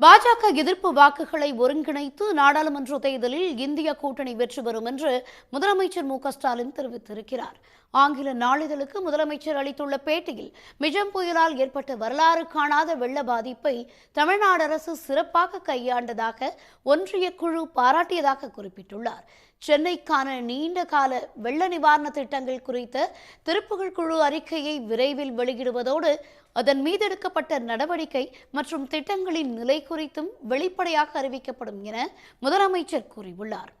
பாஜக எதிர்ப்பு வாக்குகளை ஒருங்கிணைத்து நாடாளுமன்ற தேர்தலில் இந்திய கூட்டணி வெற்றி பெறும் என்று முதலமைச்சர் மு க ஸ்டாலின் தெரிவித்திருக்கிறார். ஆங்கில நாளிதழுக்கு முதலமைச்சர் அளித்துள்ள பேட்டியில் மிஜம் புயலால் ஏற்பட்ட வரலாறு காணாத வெள்ள பாதிப்பை தமிழ்நாடு அரசு சிறப்பாக கையாண்டதாக ஒன்றிய குழு பாராட்டியதாக குறிப்பிட்டுள்ளார். சென்னைக்கான நீண்ட கால வெள்ள நிவாரண திட்டங்கள் குறித்த திருப்புகழ் குழு அறிக்கையை விரைவில் வெளியிடுவதோடு அதன் மீது எடுக்கப்பட்ட நடவடிக்கை மற்றும் திட்டங்களின் நிலை குறித்தும் வெளிப்படையாக அறிவிக்கப்படும் என முதலமைச்சர் கூறியுள்ளார்.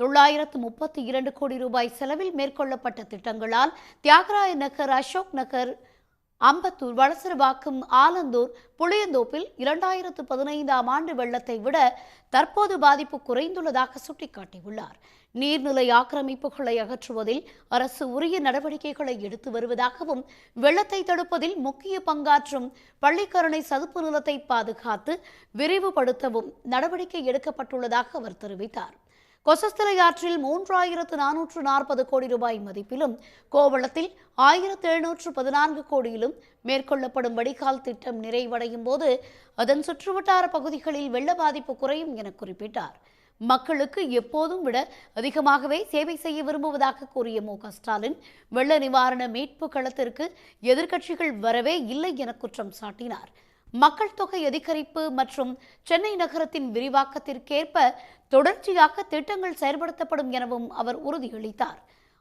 தொள்ளாயிரத்து முப்பத்தி இரண்டு கோடி ரூபாய் செலவில் மேற்கொள்ளப்பட்ட திட்டங்களால் தியாகராய நகர் அசோக் நகர் அம்பத்தூர் வளசரவாக்கம் ஆலந்தூர் புளியந்தோப்பில் இரண்டாயிரத்து பதினைந்தாம் ஆண்டு வெள்ளத்தை விட தற்போது பாதிப்பு குறைந்துள்ளதாக சுட்டிக்காட்டியுள்ளார். நீர்நிலை ஆக்கிரமிப்புகளை அகற்றுவதில் அரசு உரிய நடவடிக்கைகளை எடுத்து வருவதாகவும் வெள்ளத்தை தடுப்பதில் முக்கிய பங்காற்றும் பள்ளிக்கரணை சதுப்பு நிலத்தை பாதுகாத்து விரிவுபடுத்தவும் நடவடிக்கை எடுக்கப்பட்டுள்ளதாக அவர் தெரிவித்தார். கொசஸ்திரை ஆற்றில் மூன்றாயிரத்து நானூற்று நாற்பது கோடி ரூபாய் மதிப்பிலும் கோவளத்தில் ஆயிரத்து எழுநூற்று பதினான்கு கோடியிலும் மேற்கொள்ளப்படும் வடிகால் திட்டம் நிறைவடையும் போது அதன் சுற்றுவட்டார பகுதிகளில் வெள்ள பாதிப்பு குறையும் என குறிப்பிட்டார். மக்களுக்கு எப்போதும் விட அதிகமாகவே சேவை செய்ய விரும்புவதாக கூறிய மு. ஸ்டாலின் வெள்ள நிவாரண மீட்பு களத்திற்கு எதிர்க்கட்சிகள் வரவே இல்லை என குற்றம் சாட்டினார். மக்கள் தொகை அதிகரிப்பு மற்றும் சென்னை நகரத்தின் விரிவாக்கத்திற்கேற்ப தொடர்ச்சியாக திட்டங்கள் செயல்படுத்தப்படும் எனவும் அவர் உறுதியளித்தார்.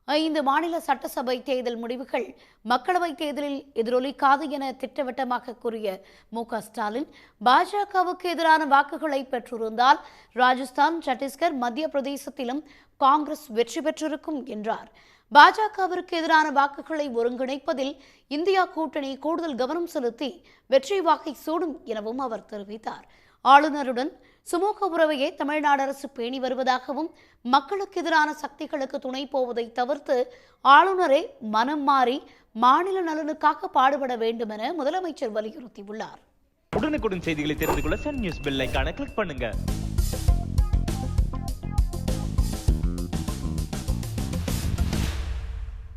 ஐந்து மாநில சட்டசபை தேர்தல் முடிவுகள் மக்களவைத் தேர்தலில் எதிரொலிக்காது என திட்டவட்டமாக கூறிய மு க ஸ்டாலின் பாஜகவுக்கு எதிரான வாக்குகளை பெற்றிருந்தால் ராஜஸ்தான் சத்தீஸ்கர் மத்திய பிரதேசத்திலும் காங்கிரஸ் வெற்றி பெற்றிருக்கும் என்றார். பாஜகவிற்கு எதிரான வாக்குகளை ஒருங்கிணைப்பதில் இந்தியா கூட்டணி கூடுதல் கவனம் செலுத்தி வெற்றி வாக்கை சூடும் எனவும் அவர் தெரிவித்தார். ஆளுநருடன் சுமூக உறவையே தமிழ்நாடு அரசு பேணி வருவதாகவும் மக்களுக்கு எதிரான சக்திகளுக்கு துணை போவதை தவிர்த்து ஆளுநரே மனம் மாறி மாநில நலனுக்காக பாடுபட வேண்டும் என முதலமைச்சர் வலியுறுத்தியுள்ளார். உடனுக்குடன் செய்திகளை தெரிந்து கொள்ள சன் நியூஸ் பெல் கிளிக் பண்ணுங்க.